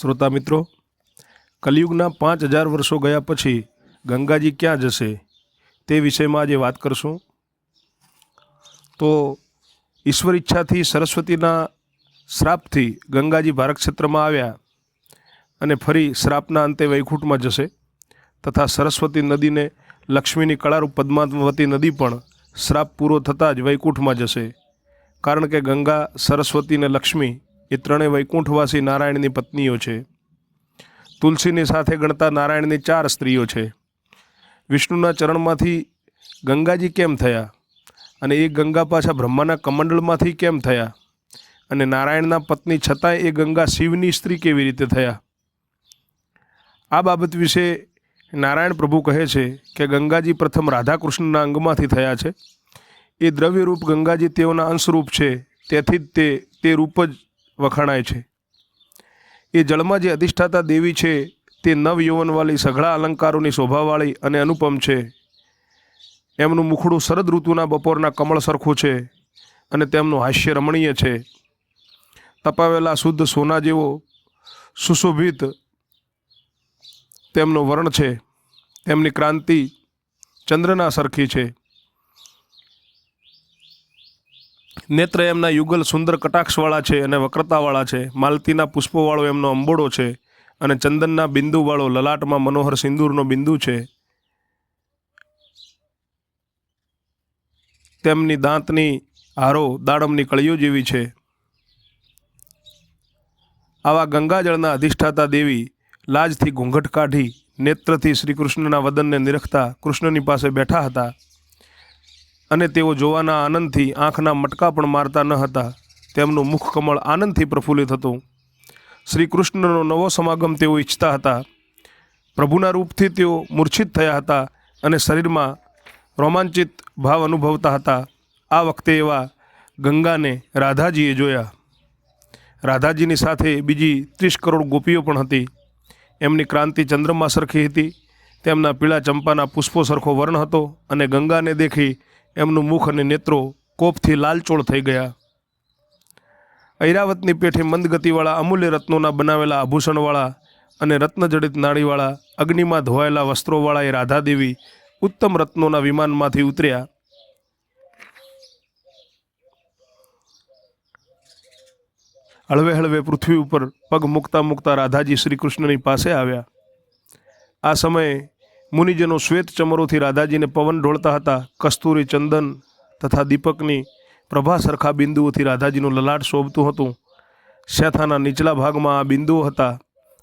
શ્રોતા મિત્રો, કલિયુગના પાંચ હજાર વર્ષો ગયા પછી ગંગાજી ક્યાં જશે તે વિષયમાં આજે વાત કરશું. તો ઈશ્વર ઈચ્છાથી સરસ્વતીના શ્રાપથી ગંગાજી ભારત ક્ષેત્રમાં આવ્યા અને ફરી શ્રાપના અંતે વૈકુંઠમાં જશે તથા સરસ્વતી નદીને લક્ષ્મીની કળારૂપ પદ્માવતી નદી પણ શ્રાપ પૂરો થતાં જ વૈકુંઠમાં જશે. કારણ કે ગંગા, સરસ્વતી અને લક્ષ્મી એ ત્રણેય વૈકુંઠવાસી નારાયણની પત્નીઓ છે. તુલસીની સાથે ગણતા નારાયણની ચાર સ્ત્રીઓ છે. વિષ્ણુના ચરણમાંથી ગંગાજી કેમ થયા? અને એ ગંગા પાછા બ્રહ્માના કમંડળમાંથી કેમ થયા? અને નારાયણના પત્ની છતાંય એ ગંગા શિવની સ્ત્રી કેવી રીતે થયા? આ બાબત વિશે નારાયણ પ્રભુ કહે છે કે ગંગાજી પ્રથમ રાધાકૃષ્ણના અંગમાંથી થયા છે. એ દ્રવ્યરૂપ ગંગાજી તેઓના અંશરૂપ છે. તેથી જ તે તે રૂપ જ વખાણાય છે. એ જળમાં જે અધિષ્ઠાતા દેવી છે, તે નવ યૌવનવાળી સઘળા અલંકારોની શોભાવાળી અને અનુપમ છે. એમનું મુખડું શરદ ઋતુના બપોરના કમળ સરખું છે અને તેમનું હાસ્ય રમણીય છે. તપાવેલા શુદ્ધ સોના જેવો સુશોભિત તેમનો વર્ણ છે. તેમની ક્રાંતિ ચંદ્રના સરખી છે. નેત્ર એમના યુગલ સુંદર કટાક્ષવાળા છે અને વક્રતાવાળા છે. માલતીના પુષ્પોવાળો એમનો અંબોડો છે અને ચંદનના બિંદુવાળો લલાટમાં મનોહર સિંદૂરનો બિંદુ છે. તેમની દાંતની હારો દાડમની કળીઓ જેવી છે. આવા ગંગાજળના અધિષ્ઠાતા દેવી લાજથી ઘૂંઘટ કાઢી નેત્રથી શ્રી કૃષ્ણના વદનને નિરખતા કૃષ્ણની પાસે બેઠા હતા. અને તેઓ જોવાના આનંદથી આંખના મટકા પણ મારતા ન હતા. તેમનું મુખ કમળ આનંદથી પ્રફુલ્લિત હતું. શ્રી કૃષ્ણનો નવો સમાગમ તેઓ ઈચ્છતા હતા. પ્રભુના રૂપથી તેઓ મૂર્છિત થયા હતા અને શરીરમાં રોમાંચિત ભાવ અનુભવતા હતા. આ વખતે એવા ગંગાને રાધાજીએ જોયા. રાધાજીની સાથે બીજી ત્રીસ કરોડ ગોપીઓ પણ હતી. એમની ક્રાંતિ ચંદ્રમાં સરખી હતી. તેમના પીળા ચંપાના પુષ્પો સરખો વર્ણ હતો અને ગંગાને દેખી એમનું મુખ અને નેત્રો કોપથી લાલચોળ થઈ ગયા. ઐરાવતની પેઠે મંદગતિવાળા અમૂલ્ય રત્નોના બનાવેલા આભૂષણવાળા અને રત્નજડિત નાળીવાળા, અગ્નિમાં ધોવાયેલા વસ્ત્રોવાળા એ રાધાદેવી ઉત્તમ રત્નોના વિમાનમાંથી ઉતર્યા. હળવે હળવે પૃથ્વી ઉપર પગ મૂકતા મૂકતા રાધાજી શ્રી કૃષ્ણની પાસે આવ્યા. આ સમયે મુનિજનો શ્વેત ચમરોથી રાધાજીને પવન ઢોળતા હતા. કસ્તુરી ચંદન તથા દીપકની પ્રભા સરખા બિંદુઓથી રાધાજીનું લલાટ શોભતું હતું. શેથાના નીચલા ભાગમાં આ બિંદુઓ હતા.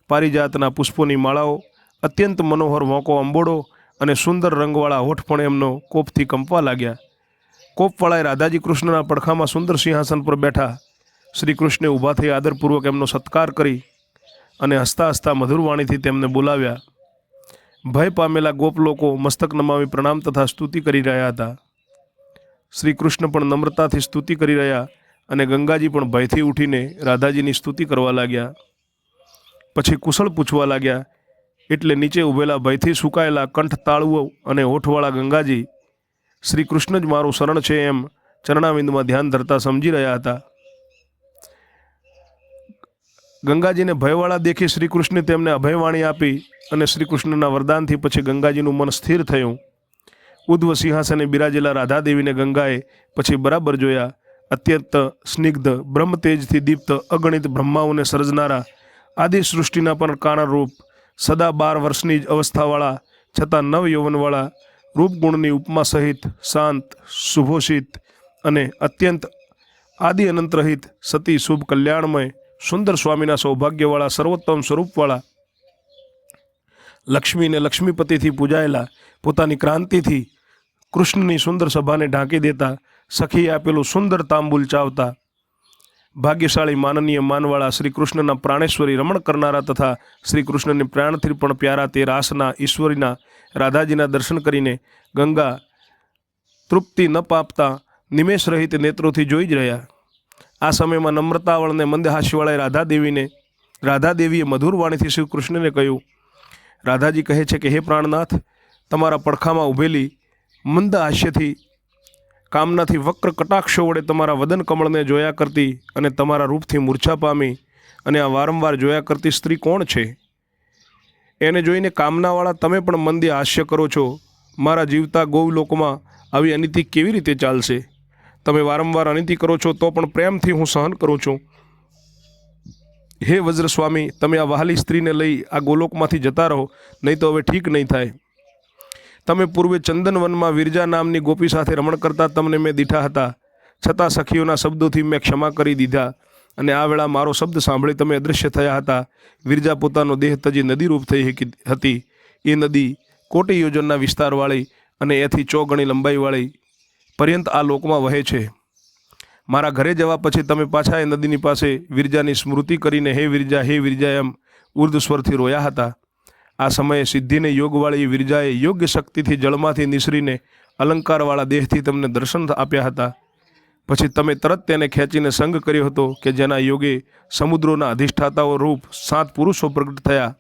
પારિજાતના પુષ્પોની માળાઓ, અત્યંત મનોહર વોંકો અંબોડો અને સુંદર રંગવાળા હોઠ પણ એમનો કોપથી કંપવા લાગ્યા. કોપવાળાએ રાધાજી કૃષ્ણના પડખામાં સુંદર સિંહાસન પર બેઠા. શ્રી કૃષ્ણે ઊભા થઈ આદરપૂર્વક એમનો સત્કાર કરી અને હસતા હસતા મધુર વાણીથી તેમને બોલાવ્યા. ભય પામેલા ગોપ લોકો મસ્તક નમાવી પ્રણામ તથા સ્તુતિ કરી રહ્યા હતા. શ્રી કૃષ્ણ પણ નમ્રતાથી સ્તુતિ કરી રહ્યા અને ગંગાજી પણ ભયથી ઉઠીને રાધાજીની સ્તુતિ કરવા લાગ્યા. પછી કુશળ પૂછવા લાગ્યા, એટલે નીચે ઊભેલા ભયથી સુકાયેલા કંઠ તાળુઓ અને હોઠવાળા ગંગાજી શ્રી કૃષ્ણ જ મારું શરણ છે એમ ચરણાવિંદમાં ધ્યાન ધરતા સમજી રહ્યા હતા. ગંગાજીને ભયવાળા દેખી શ્રી કૃષ્ણે તેમને અભયવાણી આપી અને શ્રી કૃષ્ણના વરદાનથી પછી ગંગાજીનું મન સ્થિર થયું. ઉદ્વ સિંહાસને બિરાજેલા રાધાદેવીને ગંગાએ પછી બરાબર જોયા. અત્યંત સ્નિગ્ધ બ્રહ્મ તેજથી દીપ્ત, અગણિત બ્રહ્માઓને સર્જનારા આદિ સૃષ્ટિના પણ કારણરૂપ સદા બાર વર્ષની જ અવસ્થાવાળા છતાં નવ યૌવનવાળા રૂપગુણની ઉપમા સહિત શાંત શુભોષિત અને અત્યંત આદિ અનંતરહિત સતી શુભ કલ્યાણમય સુંદર સ્વામીના સૌભાગ્યવાળા સર્વોત્તમ સ્વરૂપવાળા લક્ષ્મીને લક્ષ્મીપતિથી પૂજાયેલા, પોતાની ક્રાંતિથી કૃષ્ણની સુંદર સભાને ઢાંકી દેતા, સખીએ આપેલું સુંદર તાંબુલ ચાવતા, ભાગ્યશાળી માનનીય માનવાળા શ્રી કૃષ્ણના પ્રાણેશ્વરી રમણ કરનારા તથા શ્રી કૃષ્ણને પ્રાણથી પણ પ્યારા તે રાસના ઈશ્વરીના રાધાજીના દર્શન કરીને ગંગા તૃપ્તિ ન પાપતા નિમેષ રહિત નેત્રોથી જોઈ જ રહ્યા. આ સમયમાં નમ્રતાવળને મંદહાસ્યવાળાએ રાધાદેવીને, રાધાદેવીએ મધુર વાણીથી શ્રી કૃષ્ણને કહ્યું રાધાજી કહે છે કે, હે પ્રાણનાથ, તમારા પડખામાં ઊભેલી મંદ હાસ્યથી, કામનાથી વક્ર કટાક્ષો વડે તમારા વદન કમળને જોયા કરતી અને તમારા રૂપથી મૂર્છા પામી અને આ વારંવાર જોયા કરતી સ્ત્રી કોણ છે? એને જોઈને કામનાવાળા તમે પણ મંદી હાસ્ય કરો છો. મારા જીવતા ગૌ લોકોમાં આવી અનિતિ કેવી રીતે ચાલશે? તમે વારંવાર અનિતિ કરો છો તો પણ પ્રેમથી હું સહન કરું છું. હે વજ્ર સ્વામી તમે આ વહાલી સ્ત્રીને લઈ આ ગોલોકમાંથી જતા રહો, નહીં તો હવે ઠીક નહીં થાય. તમે પૂર્વે ચંદનવનમાં વિરજા નામની ગોપી સાથે રમણ કરતા તમને મેં દીઠા હતા. છતાં સખીઓના શબ્દોથી મેં ક્ષમા કરી દીધા અને આ વેળા મારો શબ્દ સાંભળી તમે અદૃશ્ય થયા હતા. વિરજા પોતાનો દેહ તજી નદીરૂપ થઈ હતી. એ નદી કોટી યોજનના વિસ્તારવાળી અને એથી ચો ગણી લંબાઈવાળી પર્યંત આ લોકમાં વહે છે. મારા ઘરે જવા પછી તમે પાછા એ નદીની પાસે વિરજાની સ્મૃતિ કરીને હે વિરજા હે વિરજા એમ ઉર્ધ સ્વરથી રોયા હતા. આ સમયે સિદ્ધિને યોગવાળી વિરજાએ યોગ્ય શક્તિથી જળમાંથી નિસરીને અલંકારવાળા દેહથી તમને દર્શન આપ્યા હતા. પછી તમે તરત તેને ખેંચીને સંગ કર્યો હતો કે જેના યોગે સમુદ્રોના અધિષ્ઠાતાઓ રૂપ સાત પુરુષો પ્રગટ થયા.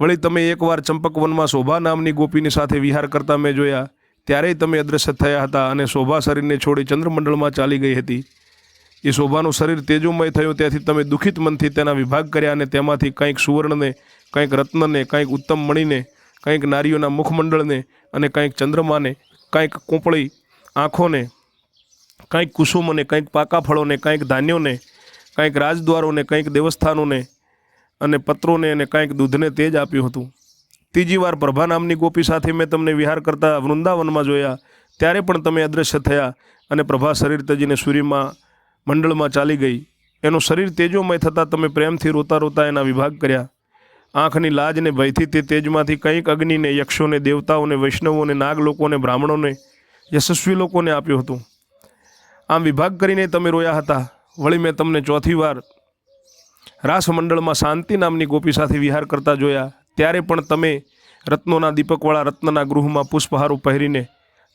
વળી તમે એકવાર ચંપકવનમાં શોભા નામની ગોપીની સાથે વિહાર કરતા મેં જોયા. ત્યારેય તમે અદ્રશ્ય થયા હતા અને શોભા શરીરને છોડી ચંદ્રમંડળમાં ચાલી ગઈ હતી. એ શોભાનું શરીર તેજોમય થયું, ત્યાંથી તમે દુઃખિત મનથી તેના વિભાગ કર્યા અને તેમાંથી કંઈક સુવર્ણને, કંઈક રત્નને, કંઈક ઉત્તમ મણીને, કંઈક નારીઓના મુખમંડળને અને કંઈક ચંદ્રમાને, કંઈક કોંપળી આંખોને, કંઈક કુસુમને, કંઈક પાકા ફળોને, કંઈક ધાન્યોને, કંઈક રાજદ્વારોને, કંઈક દેવસ્થાનોને અને પત્રોને અને કંઈક દૂધને તેજ આપ્યું હતું. ત્રીજી વાર પ્રભા નામની ગોપી સાથે મેં તમને વિહાર કરતા વૃંદાવનમાં જોયા, ત્યારે પણ તમે અદૃશ્ય થયા અને પ્રભા શરીર તજીને સૂર્યમાં, મંડળમાં ચાલી ગઈ. એનું શરીર તેજોમય થતાં તમે પ્રેમથી રોતા રોતા એના વિભાગ કર્યા. આંખની લાજને ભયથી તે તેજમાંથી કંઈક અગ્નિને, યક્ષોને, દેવતાઓને, વૈષ્ણવોને નાગ લોકોને બ્રાહ્મણોને, યશસ્વી લોકોને આપ્યું હતું. આમ વિભાગ કરીને તમે રોયા હતા. વળી મેં તમને ચોથી વાર રાસમંડળમાં શાંતિ નામની ગોપી સાથે વિહાર કરતા જોયા. ત્યારે પણ તમે રત્નોના દીપકવાળા રત્નના ગૃહમાં પુષ્પહારો પહેરીને,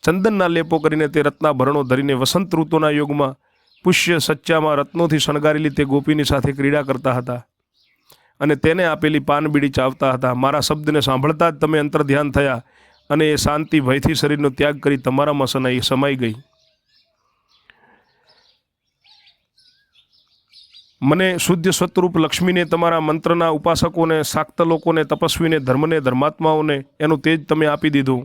ચંદનના લેપો કરીને તે રત્નાભરણો ધરીને વસંત ઋતુના યોગમાં પુષ્ય સચ્ચામાં રત્નોથી શણગારેલી તે ગોપીની સાથે ક્રીડા કરતા હતા અને તેને આપેલી પાનબીડી ચાવતા હતા. મારા શબ્દને સાંભળતા જ તમે અંતર ધ્યાન થયા અને એ શાંતિ ભયથી શરીરનો ત્યાગ કરી તમારામાં સનાઈ સમાઈ ગઈ. મને શુદ્ધ સ્વતરૂપ લક્ષ્મીને તમારા મંત્રના ઉપાસકોને, શાક્ત લોકોને, તપસ્વીને, ધર્મને, ધર્માત્માઓને એનું તેજ તમે આપી દીધું.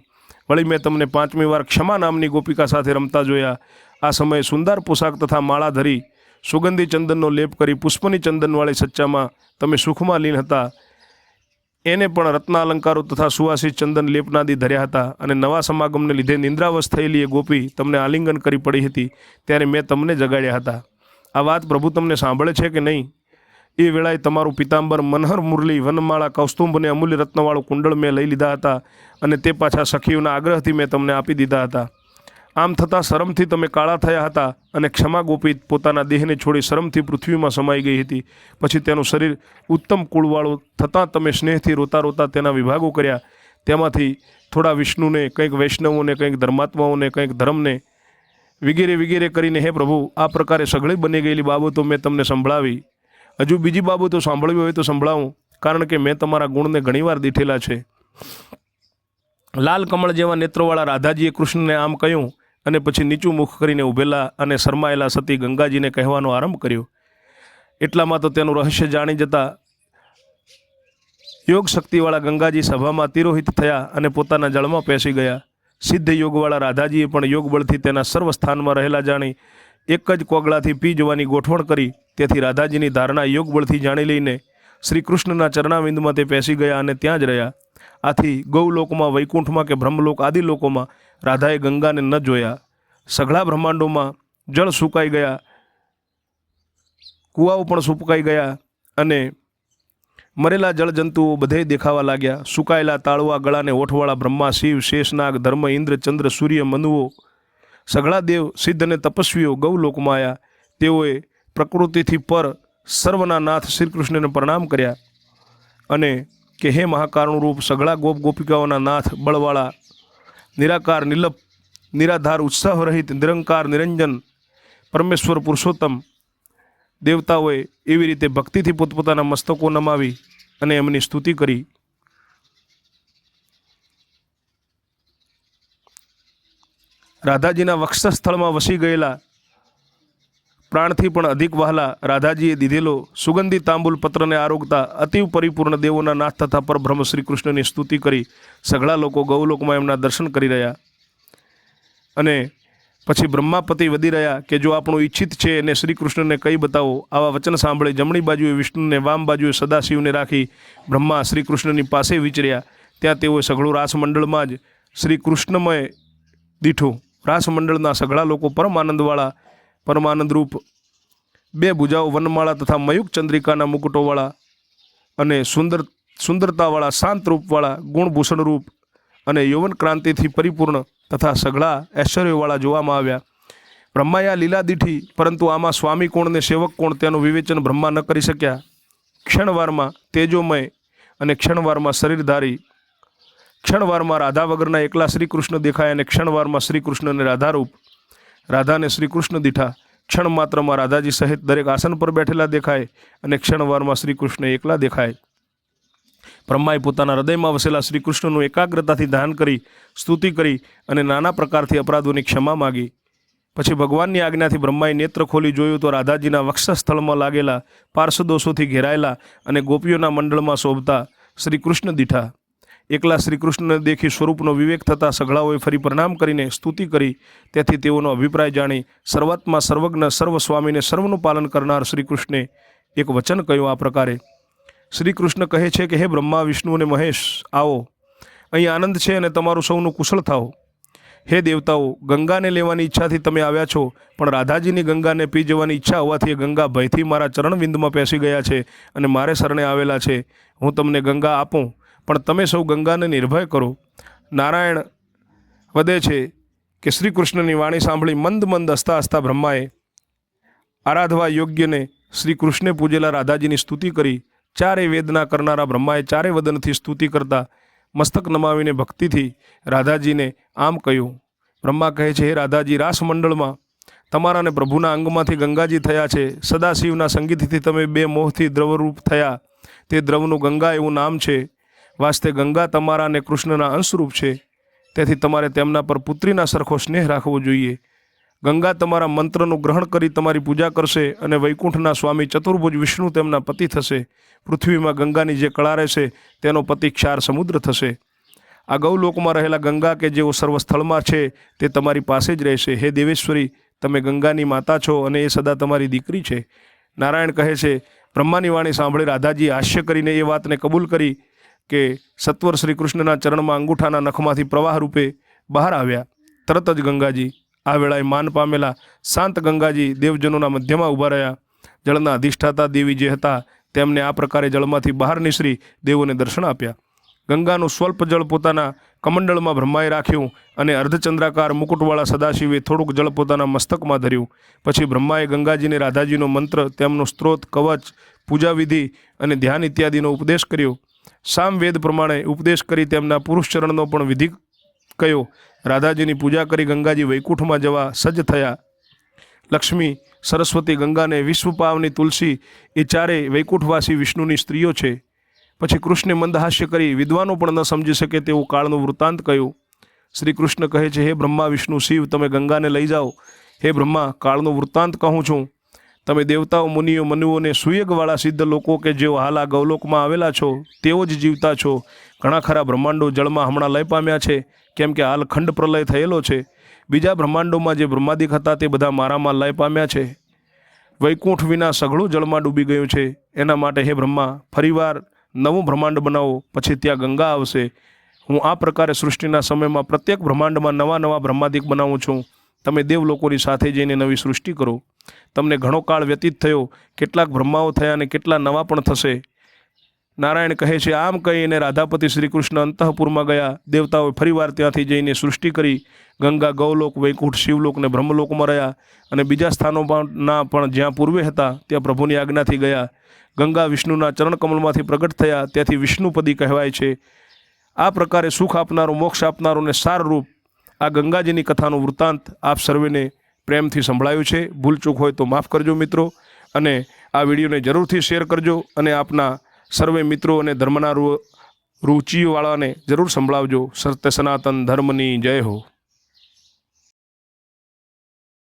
વળી મેં તમને પાંચમી વાર ક્ષમા નામની ગોપિકા સાથે રમતા જોયા. આ સમયે સુંદર પોશાક તથા માળા ધરી, સુગંધી ચંદનનો લેપ કરી પુષ્પની ચંદનવાળી સચ્ચામાં તમે સુખમાં લીન હતા. એને પણ રત્નાલંકારો તથા સુવાસિત ચંદન લેપનાદી ધર્યા હતા અને નવા સમાગમને લીધે નિંદ્રાવશ થયેલી એ ગોપી તમને આલિંગન કરી પડી હતી, ત્યારે મેં તમને જગાડ્યા હતા. આ વાત પ્રભુ તમને સાંભળે છે કે નહીં? એ વેળાએ તમારું પિતાંબર મનહર મુરલી વનમાળા કૌસ્તુંભ અને અમૂલ્ય રત્નવાળું કુંડળ મેં લઈ લીધા હતા અને તે પાછા સખીઓના આગ્રહથી મેં તમને આપી દીધા હતા. આમ થતાં શરમથી તમે કાળા થયા હતા અને ક્ષમા ગોપિત પોતાના દેહને છોડી શરમથી પૃથ્વીમાં સમાઈ ગઈ હતી. પછી તેનું શરીર ઉત્તમ કુળવાળું થતાં તમે સ્નેહથી રોતા રોતા તેના વિભાગો કર્યા. તેમાંથી થોડા વિષ્ણુને, કંઈક વૈષ્ણવોને, કંઈક ધર્માત્માઓને, કંઈક ધર્મને વગેરે વગેરે કરીને હે પ્રભુ, આ પ્રકારે સઘળી બની ગયેલી બાબતો મેં તમને સંભળાવી. હજુ બીજી બાબતો સાંભળવી હોય તો સંભળાવું, કારણ કે મેં તમારા ગુણને ઘણીવાર દીઠેલા છે. લાલ કમળ જેવા નેત્રોવાળા રાધાજીએ કૃષ્ણને આમ કહ્યું અને પછી નીચું મુખ કરીને ઊભેલા અને શરમાયેલા સતી ગંગાજીને કહેવાનો આરંભ કર્યો. એટલામાં તો તેનું રહસ્ય જાણી જતા યોગ શક્તિવાળા ગંગાજી સભામાં તિરોહિત થયા અને પોતાના જળમાં પેસી ગયા. સિદ્ધ યોગવાળા રાધાજીએ પણ યોગબળથી તેના સર્વ સ્થાનમાં રહેલા જાણી એક જ કોગળાથી પી જવાની ગોઠવણ કરી. તેથી રાધાજીની ધારણા યોગબળથી જાણી લઈને શ્રી કૃષ્ણના ચરણાવિંદમાં તે પેસી ગયા અને ત્યાં જ રહ્યા. આથી ગૌલોકમાં, વૈકુંઠમાં કે બ્રહ્મલોક આદિ લોકોમાં રાધાએ ગંગાને ન જોયા. સઘળા બ્રહ્માંડોમાં જળ સુકાઈ ગયા. કૂવાઓ પણ સુકાઈ ગયા અને મરેલા જળજંતુઓ બધે દેખાવા લાગ્યા. સુકાયેલા તાળવા ગળાને ઓઠવાળા બ્રહ્મા શિવ, શેષનાગ, ધર્મ, ઇન્દ્ર, ચંદ્ર, સૂર્ય, મનુઓ, સઘળા દેવ, સિદ્ધ અને તપસ્વીઓ, ગૌલોકમાં આવ્યા તેઓએ પ્રકૃતિથી પર સર્વના નાથ શ્રીકૃષ્ણને પ્રણામ કર્યા અને કે, હે મહાકારણરૂપ, સઘળા ગોપ ગોપિકાઓના નાથ, બળવાળા, નિરાકાર, નિલપ, નિરાધાર ઉત્સાહ રહિત નિરંકાર, નિરંજન, પરમેશ્વર પુરુષોત્તમ દેવતાઓએ એવી રીતે ભક્તિથી પોતપોતાના મસ્તકો નમાવી અને એમની સ્તુતિ કરી. રાધાજીના વક્ષસ્થળમાં વસી ગયેલા પ્રાણથી પણ અધિક વહાલા રાધાજીએ દીધેલો સુગંધી તાંબુલ પત્રને આરોગતા અતિવ પરિપૂર્ણ દેવોના નાથ તથા પરબ્રહ્મ શ્રી કૃષ્ણની સ્તુતિ કરી સઘળા લોકો ગૌલોકમાં એમના દર્શન કરી રહ્યા. અને પછી બ્રહ્માપતિ વધી રહ્યા કે જો આપણું ઈચ્છિત છે એને શ્રી કૃષ્ણને કહી બતાવો, આવા વચન સાંભળે જમણી બાજુએ વિષ્ણુને, વામ બાજુએ સદાશિવને રાખી બ્રહ્મા શ્રી કૃષ્ણની પાસે વિચર્યા. ત્યાં તેઓએ સઘળું રાસમંડળમાં જ શ્રી કૃષ્ણમય દીઠું રાસમંડળના સઘળા લોકો પરમાનંદવાળા, પરમાનંદરૂપ બે ભુજાઓ વનમાળા તથા મયુક ચંદ્રિકાના મુકુટોવાળા અને સુંદર, સુંદરતાવાળા શાંત રૂપવાળા ગુણભૂષણ રૂપ અને યૌવન ક્રાંતિથી પરિપૂર્ણ તથા સઘળા ઐશ્વર્યવાળા જોવામાં આવ્યા. બ્રહ્માએ આ લીલા દીઠી, પરંતુ આમાં સ્વામી કોણ ને સેવક કોણ તેનું વિવેચન બ્રહ્મા ન કરી શક્યા. ક્ષણવારમાં તેજોમય અને ક્ષણવારમાં શરીરધારી. ક્ષણવારમાં રાધા વગરના એકલા શ્રીકૃષ્ણ દેખાય અને ક્ષણવારમાં શ્રીકૃષ્ણને રાધારૂપ. રાધાને શ્રીકૃષ્ણ દીઠા ક્ષણ માત્રમાં રાધાજી સહિત દરેક આસન પર બેઠેલા દેખાય અને ક્ષણવારમાં શ્રીકૃષ્ણ એકલા દેખાય. બ્રહ્માએ પોતાના હૃદયમાં વસેલા શ્રી કૃષ્ણનું એકાગ્રતાથી ધ્યાન કરી, સ્તુતિ કરી અને નાના પ્રકારથી અપરાધોની ક્ષમા માગી. પછી ભગવાનની આજ્ઞાથી બ્રહ્માએ નેત્ર ખોલી જોયું તો રાધાજીના વક્ષસ્થળમાં લાગેલા પાર્શ્વદોષોથી ઘેરાયેલા અને ગોપીઓના મંડળમાં શોભતા શ્રી કૃષ્ણ દીઠા. એકલા શ્રી કૃષ્ણને દેખી સ્વરૂપનો વિવેક થતાં સઘળાઓએ ફરી પ્રણામ કરીને સ્તુતિ કરી. તેથી તેઓનો અભિપ્રાય જાણી સર્વાત્મા સર્વજ્ઞ સર્વ સ્વામીને સર્વનું પાલન કરનાર શ્રી કૃષ્ણે એક વચન કહ્યું આ પ્રકારે શ્રી કૃષ્ણ કહે છે કે, હે બ્રહ્મા, વિષ્ણુ અને મહેશ, આવો. અહીં આનંદ છે અને તમારું સૌનું કુશળ થાઓ. હે દેવતાઓ, ગંગાને લેવાની ઈચ્છાથી તમે આવ્યા છો, પણ રાધાજીની ગંગાને પી જવાની ઈચ્છા હોવાથી ગંગા ભયથી મારા ચરણવિંદમાં પેસી ગયા છે અને મારે શરણે આવેલા છે. હું તમને ગંગા આપું, પણ તમે સૌ ગંગાને નિર્ભય કરો. નારાયણ વધે છે કે શ્રી કૃષ્ણની વાણી સાંભળી મંદ મંદ હસતા હસતા બ્રહ્માએ આરાધવા યોગ્યને શ્રી કૃષ્ણે પૂજેલા રાધાજીની સ્તુતિ કરી. ચારે વેદના કરનારા બ્રહ્માએ ચારે વદનથી સ્તુતિ કરતા મસ્તક નમાવીને ભક્તિથી રાધાજીને આમ કહ્યું, બ્રહ્મા કહે છે, હે રાધાજી, રાસમંડળમાં તમારા ને પ્રભુના અંગમાંથી ગંગાજી થયા છે. સદાશિવના સંગીતથી તમે બે મોહથી દ્રવરૂપ થયા. તે દ્રવનું ગંગા એવું નામ છે. વાસ્તે ગંગા તમારા અને કૃષ્ણના અંશરૂપ છે. તેથી તમારે તેમના પર પુત્રીના સરખો સ્નેહ રાખવો જોઈએ. ગંગા તમારા મંત્રનું ગ્રહણ કરી તમારી પૂજા કરશે અને વૈકુંઠના સ્વામી ચતુર્ભુજ વિષ્ણુ તેમના પતિ થશે. પૃથ્વીમાં ગંગાની જે કળા રહેશે, તેનો પતિ ક્ષાર સમુદ્ર થશે. આ ગૌલોકમાં રહેલા ગંગા કે જેઓ સર્વ સ્થળમાં છે, તે તમારી પાસે જ રહેશે. હે દેવેશ્વરી, તમે ગંગાની માતા છો અને એ સદા તમારી દીકરી છે. નારાયણ કહે છે, બ્રહ્માની વાણી સાંભળી રાધાજી હાસ્ય કરીને એ વાતને કબૂલ કરી કે સત્વર શ્રી કૃષ્ણના ચરણમાં અંગૂઠાના નખમાંથી પ્રવાહ રૂપે બહાર આવ્યા. તરત જ ગંગાજી આ વેળાએ માન પામેલા શાંત ગંગાજી દેવજનોના મધ્યમાં ઊભા રહ્યા. જળના અધિષ્ઠાતા દેવી જે હતા, તેમને આ પ્રકારે જળમાંથી બહાર નીસરી દેવોને દર્શન આપ્યા. ગંગાનું સ્વલ્પ જળ પોતાના કમંડળમાં બ્રહ્માએ રાખ્યું અને અર્ધચંદ્રાકાર મુકુટવાળા સદાશિવે થોડુંક જળ પોતાના મસ્તકમાં ધર્યું. પછી બ્રહ્માએ ગંગાજીને રાધાજીનો મંત્ર, તેમનો સ્ત્રોત, કવચ, પૂજાવિધિ અને ધ્યાન ઇત્યાદિનો ઉપદેશ કર્યો. સામવેદ પ્રમાણે ઉપદેશ કરી તેમના પુરુષ ચરણનો પણ વિધિ કયો. રાધાજીની પૂજા કરી ગંગાજી વૈકુંઠમાં જવા સજ્જ થયા. લક્ષ્મી સરસ્વતી ગંગાને વિશ્વ પાવની તુલસી, એ ચારે વૈકુંઠવાસી વિષ્ણુની સ્ત્રીઓ છે. પછી કૃષ્ણે મંદહાસ્ય કરી વિદ્વાનો પણ ન સમજી શકે તેવું કાળનું વૃત્તાંત કહ્યું. શ્રી કૃષ્ણ કહે છે, હે બ્રહ્મા વિષ્ણુ, શિવ, તમે ગંગાને લઈ જાઓ. હે બ્રહ્મા, કાળનું વૃત્તાંત કહું છું. તમે દેવતાઓ, મુનિઓ, મનુઓને સુયગવાળા સિદ્ધ લોકો કે જેઓ હાલ આ ગૌલોકમાં આવેલા છો, તેઓ જ જીવતા છો. ઘણા ખરા બ્રહ્માંડો જળમાં હમણાં લય પામ્યા છે. કેમ કે હાલ ખંડ પ્રલય થયેલો છે. બીજા બ્રહ્માંડોમાં જે બ્રહ્માદિક હતા તે બધા મારામાં લય પામ્યા છે. વૈકુંઠ વિના સઘળું જળમાં ડૂબી ગયું છે. એના માટે હે બ્રહ્મા, ફરીવાર નવું બ્રહ્માંડ બનાવો, પછી ત્યાં ગંગા આવશે. હું આ પ્રકારે સૃષ્ટિના સમયમાં પ્રત્યેક બ્રહ્માંડમાં નવા નવા બ્રહ્માદિક બનાવું છું. તમે દેવ લોકોની સાથે જઈને નવી સૃષ્ટિ કરો. તમને ઘણો કાળ વ્યતીત થયો. કેટલાક બ્રહ્માઓ થયા અને કેટલા નવા પણ થશે. નારાયણ કહે છે, આમ કહીને રાધાપતિ શ્રી કૃષ્ણ અંતઃપુરમાં ગયા. દેવતાઓએ ફરીવાર ત્યાંથી જઈને સૃષ્ટિ કરી. ગંગા, ગૌલોક, વૈકુંઠ, શિવલોક ને બ્રહ્મલોકમાં રહ્યા અને બીજા સ્થાનોના પણ જ્યાં પૂર્વે હતા, ત્યાં પ્રભુની આજ્ઞાથી ગયા. ગંગા વિષ્ણુના ચરણકમલમાંથી પ્રગટ થયા. ત્યાંથી વિષ્ણુપદી કહેવાય છે, આ પ્રકારે સુખ આપનારું, મોક્ષ આપનારું ને સારરૂપ આ ગંગાજીની કથાનું વૃત્તાંત આપ સર્વેને પ્રેમથી સંભળાયું છે. ભૂલચૂક હોય તો માફ કરજો મિત્રો અને આ વિડીયોને જરૂરથી શેર કરજો અને આપના સર્વે મિત્રો અને ધર્મના રૂ રુચિવાળાને જરૂર સંભળાવજો. સત્ય સનાતન ધર્મની જય હો.